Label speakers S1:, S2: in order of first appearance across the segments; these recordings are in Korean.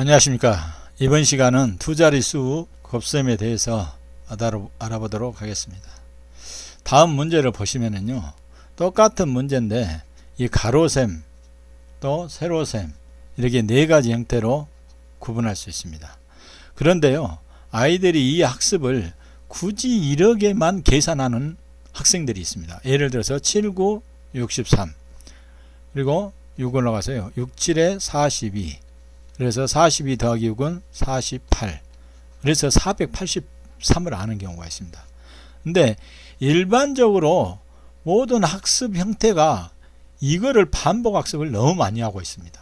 S1: 안녕하십니까. 이번 시간은 두 자릿수 곱셈에 대해서 알아- 알아보도록 하겠습니다. 다음 문제를 보시면은요. 똑같은 문제인데 이 가로셈 또 세로셈 이렇게 네 가지 형태로 구분할 수 있습니다. 그런데요. 아이들이 이 학습을 굳이 이렇게만 계산하는 학생들이 있습니다. 예를 들어서 7, 9, 63 그리고 6 올라가서요. 6, 7에 42 그래서 42 더하기 6은 48 그래서 483을 아는 경우가 있습니다. 근데 일반적으로 모든 학습 형태가 이거를 반복 학습을 너무 많이 하고 있습니다.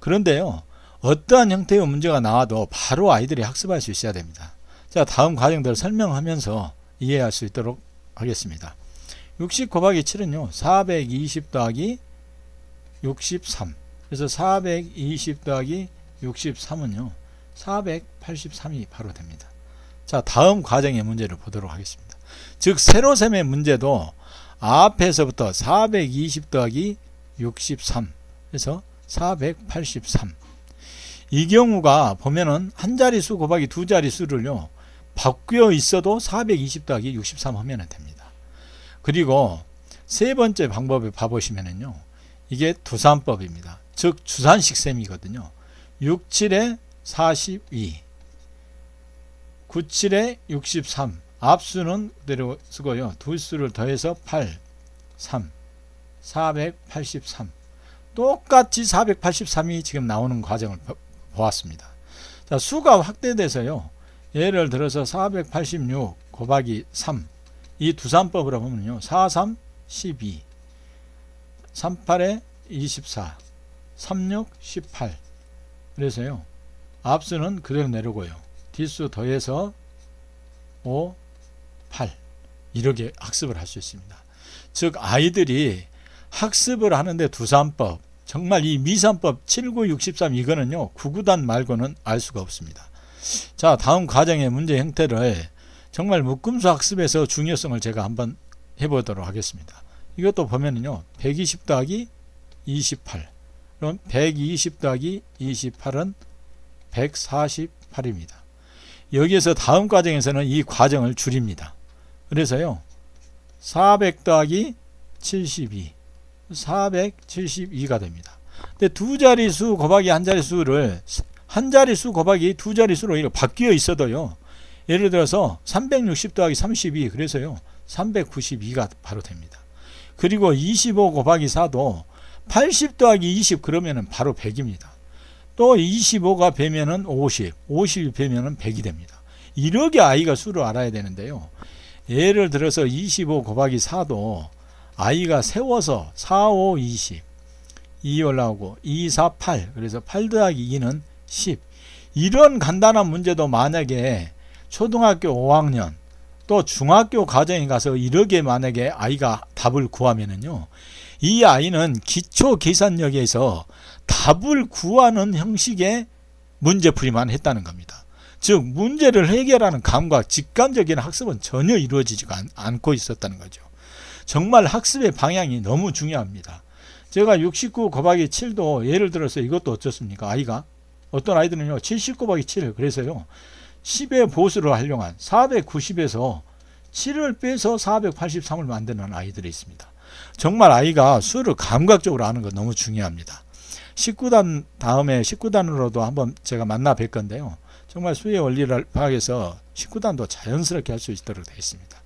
S1: 그런데요. 어떠한 형태의 문제가 나와도 바로 아이들이 학습할 수 있어야 됩니다. 자, 다음 과정들을 설명하면서 이해할 수 있도록 하겠습니다. 60 곱하기 7은요. 420 더하기 63. 그래서 420 더하기 63은요. 483이 바로 됩니다. 자, 다음 과정의 문제를 보도록 하겠습니다. 즉 세로셈의 문제도 앞에서부터 420 더하기 63 그래서 483. 이 경우가 보면은 한 자릿수 곱하기 두 자릿수를요. 바뀌어 있어도 420 더하기 63 하면 됩니다. 그리고 세 번째 방법을 봐보시면은요. 이게 두산법입니다. 즉 주산식 셈이거든요. 6, 7에 42 9, 7에 63 앞수는 그대로 쓰고요. 두 수를 더해서 8 3 483 똑같이 483이 지금 나오는 과정을 보- 보았습니다. 자, 수가 확대돼서요. 예를 들어서 486 곱하기 3 이 두산법으로 보면요. 4, 3, 12 38에 24 36, 18 그래서요. 앞수는 그대로 내려고요. 뒷수 더해서 5, 8 이렇게 학습을 할 수 있습니다. 즉 아이들이 학습을 하는데 두산법 정말 이 미산법 7963 이거는요. 구구단 말고는 알 수가 없습니다. 자 다음 과정의 문제 형태를 정말 묶음수 학습에서 중요성을 제가 한번 해보도록 하겠습니다. 이것도 보면은요. 120 더하기 28 그럼 120 더하기 28은 148입니다. 여기에서 다음 과정에서는 이 과정을 줄입니다. 그래서요. 400 더하기 72 472가 됩니다. 근데 두 자릿수 곱하기 한 자릿수를 한 자릿수 곱하기 두 자릿수로 이렇게 바뀌어 있어도요. 예를 들어서 360 더하기 32 그래서요. 392가 바로 됩니다. 그리고 25 곱하기 4도 80 더하기 20 그러면은 바로 100입니다. 또 25가 배면은 50, 50이 배면은 100이 됩니다. 이렇게 아이가 수를 알아야 되는데요. 예를 들어서 25 곱하기 4도 아이가 세워서 4, 5, 20, 2 올라오고 2, 4, 8 그래서 8 더하기 2는 10 이런 간단한 문제도 만약에 초등학교 5학년 또 중학교 과정에 가서 이렇게 만약에 아이가 답을 구하면은요 이 아이는 기초 계산력에서 답을 구하는 형식의 문제풀이만 했다는 겁니다. 즉 문제를 해결하는 감각, 직감적인 학습은 전혀 이루어지지 않고 있었다는 거죠. 정말 학습의 방향이 너무 중요합니다. 제가 69 곱하기 7도 예를 들어서 이것도 어떻습니까? 아이가 어떤 아이들은요 70 곱하기 7 그래서요 10의 보수를 활용한 490에서 7을 빼서 483을 만드는 아이들이 있습니다. 정말 아이가 수를 감각적으로 아는 거 너무 중요합니다. 19단 다음에 19단으로도 한번 제가 만나 뵐 건데요. 정말 수의 원리를 파악해서 19단도 자연스럽게 할 수 있도록 되어 있습니다.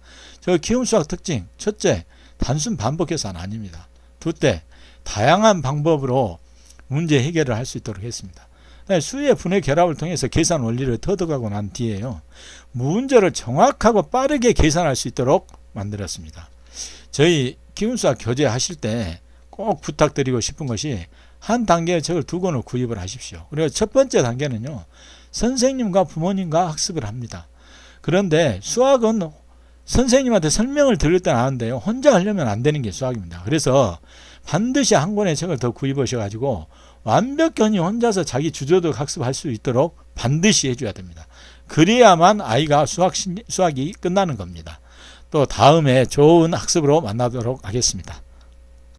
S1: 저 키움 수학 특징 첫째 단순 반복 계산 아닙니다. 둘째 다양한 방법으로 문제 해결을 할 수 있도록 했습니다. 네, 수의 분해 결합을 통해서 계산 원리를 터득하고 난 뒤에요. 문제를 정확하고 빠르게 계산할 수 있도록 만들었습니다. 저희 기운수학 교재 하실 때 꼭 부탁드리고 싶은 것이 한 단계의 책을 두 권을 구입을 하십시오. 그리고 첫 번째 단계는요. 선생님과 부모님과 학습을 합니다. 그런데 수학은 선생님한테 설명을 들을 때는 아는데요. 혼자 하려면 안 되는 게 수학입니다. 그래서 반드시 한 권의 책을 더 구입하셔가지고 완벽히 혼자서 자기 주도적 학습할 수 있도록 반드시 해줘야 됩니다. 그래야만 아이가 수학, 수학이 끝나는 겁니다. 또 다음에 좋은 학습으로 만나도록 하겠습니다.